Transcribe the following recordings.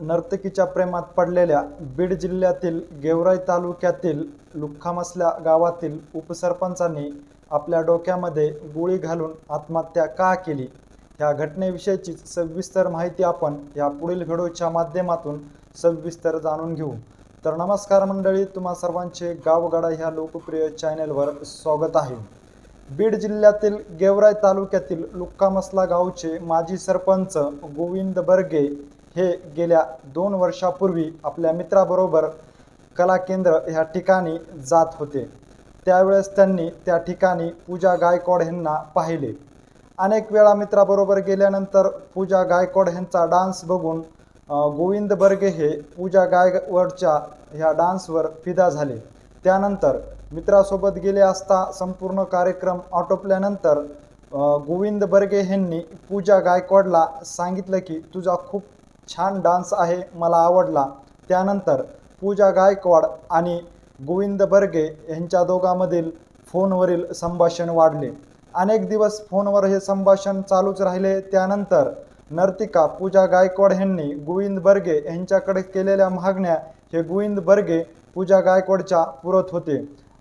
नर्तकीच्या प्रेमात पडलेल्या बीड जिल्ह्यातील गेवराई तालुक्यातील लुख्खामसल्या गावातील उपसरपंचांनी आपल्या डोक्यामध्ये गोळी घालून आत्महत्या का केली? ह्या घटनेविषयीची सविस्तर माहिती आपण या पुढील व्हिडिओच्या माध्यमातून सविस्तर जाणून घेऊ. तर नमस्कार मंडळी तुम्हा सर्वांचे गावगाडा ह्या लोकप्रिय चॅनेलवर स्वागत आहे. बीड जिल्ह्यातील गेवराई तालुक्यातील लुक्कामसला गावचे माजी सरपंच गोविंद बर्गे हे गेल्या दोन वर्षापूर्वी आपल्या मित्राबरोबर कला केंद्र ह्या ठिकाणी जात होते. त्यावेळेस त्यांनी त्या ठिकाणी पूजा गायकवाड यांना पाहिले. अनेक वेळा मित्राबरोबर गेल्यानंतर पूजा गायकवाड यांचा डान्स बघून गोविंद बर्गे हे पूजा गायकवाडच्या ह्या डान्सवर फिदा झाले. त्यानंतर मित्रासोबत गेले असता संपूर्ण कार्यक्रम आटोपल्यानंतर गोविंद बर्गे यांनी पूजा गायकवाडला सांगितलं की तुझा खूप छान डान्स आहे मला आवडला. त्यानंतर पूजा गायकवाड आणि गोविंद बर्गे यांच्या दोघांमधील फोनवरील संभाषण वाढले. अनेक दिवस फोनवर हे संभाषण चालूच राहिले. त्यानंतर नर्तिका पूजा गायकवाड यांनी गोविंद बर्गे यांच्याकडे केलेल्या मागण्या हे गोविंद बर्गे पूजा गायकवाडच्या पुरत होते.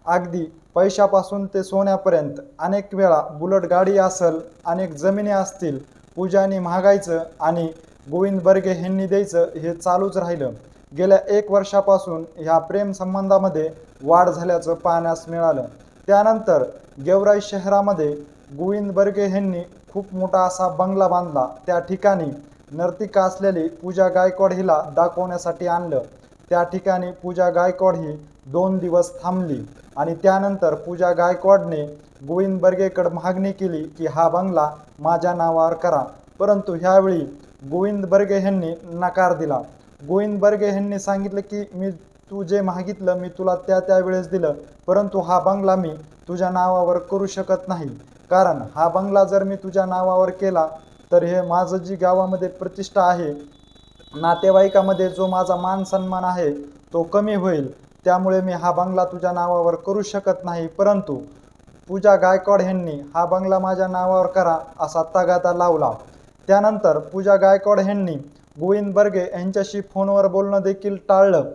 अगदी पैशापासून ते सोन्यापर्यंत अनेक वेळा बुलट गाडी असेल अनेक जमिनी असतील पूजाने महागायचं आणि गोविंद बर्गे ह्यांनी द्यायचं हे चालूच राहिलं. गेल्या एक वर्षापासून ह्या प्रेम संबंधामध्ये वाढ झाल्याचं पाहण्यास मिळालं. त्यानंतर गेवराई शहरामध्ये गोविंद बर्गे ह्यांनी खूप मोठा असा बंगला बांधला. त्या ठिकाणी नर्तिका असलेली पूजा गायकवाड हिला दाखवण्यासाठी आणलं. त्या ठिकाणी पूजा गायकवाड ही दोन दिवस थांबली आणि त्यानंतर पूजा गायकवाडने गोविंद बर्गेकडे मागणी केली की हा बंगला माझ्या नावावर करा. परंतु ह्यावेळी गोविंद बर्गे यांनी नकार दिला. गोविंद बर्गे यांनी सांगितलं की मी तू जे मागितलं मी तुला त्या त्यावेळेस दिलं परंतु हा बंगला मी तुझ्या नावावर करू शकत नाही. कारण हा बंगला जर मी तुझ्या नावावर केला तर हे माझं जी गावामध्ये प्रतिष्ठा आहे नातेवाईकामध्ये जो माझा मान सन्मान आहे तो कमी होईल. त्यामुळे मी हा बंगला तुझ्या नावावर करू शकत नाही. परंतु पूजा गायकवाड यांनी हा बंगला माझ्या नावावर करा असा तगादा लावला. त्यानंतर पूजा गायकवाड यांनी गोविंद बर्गे यांच्याशी फोनवर बोलणं देखील टाळलं.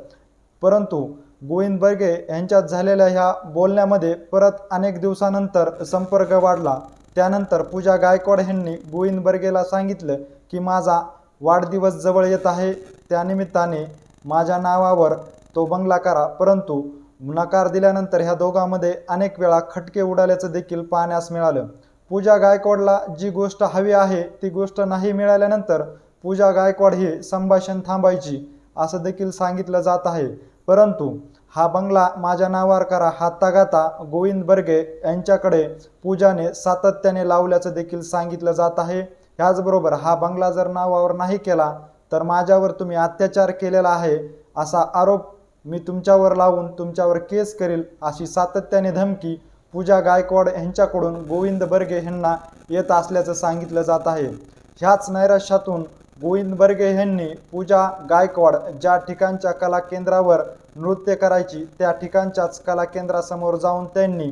परंतु गोविंद बर्गे यांच्यात झालेल्या ह्या बोलण्यामध्ये परत अनेक दिवसानंतर संपर्क वाढला. त्यानंतर पूजा गायकवाड यांनी गोविंद बर्गेला सांगितलं की माझा वाढदिवस जवळ येत आहे. त्यानिमित्ताने माझ्या नावावर तो बंगला करा. परंतु नकार दिल्यानंतर ह्या दोघांमध्ये अनेक वेळा खटके उडाल्याचं देखील पाहण्यास मिळालं. पूजा गायकवाडला जी गोष्ट हवी आहे ती गोष्ट नाही मिळाल्यानंतर पूजा गायकवाड ही संभाषण थांबायची असं देखील सांगितलं जात आहे. परंतु हा बंगला माझ्या नावावर करा हा तगाता गोविंद बर्गे यांच्याकडे पूजाने सातत्याने लावल्याचं देखील सांगितलं जात आहे. ह्याचबरोबर हा बंगला जर नावावर नाही केला तर माझ्यावर तुम्ही अत्याचार केलेला आहे असा आरोप मी तुमच्यावर लावून तुमच्यावर केस करील अशी सातत्याने धमकी पूजा गायकवाड यांच्याकडून गोविंद बर्गे यांना येत असल्याचं सांगितलं जात आहे. ह्याच नैराश्यातून गोविंद बर्गे यांनी पूजा गायकवाड ज्या ठिकाणच्या कला केंद्रावर नृत्य करायची त्या ठिकाणच्याच कला केंद्रासमोर जाऊन त्यांनी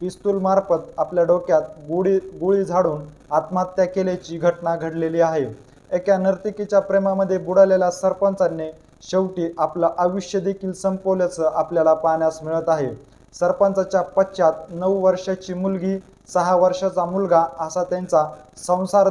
पिस्तूलमार्फत आपल्या डोक्यात गोळी गोळी झाडून आत्महत्या केल्याची घटना घडलेली आहे. एका नर्तिकीच्या प्रेमामध्ये बुडालेल्या सरपंचांनी शेवटी आपलं आयुष्य देखील संपवल्याचं आपल्याला पाहण्यास मिळत आहे. सरपंचाच्या पश्चात नऊ वर्षाची मुलगी सहा वर्षाचा मुलगा असा त्यांचा संसार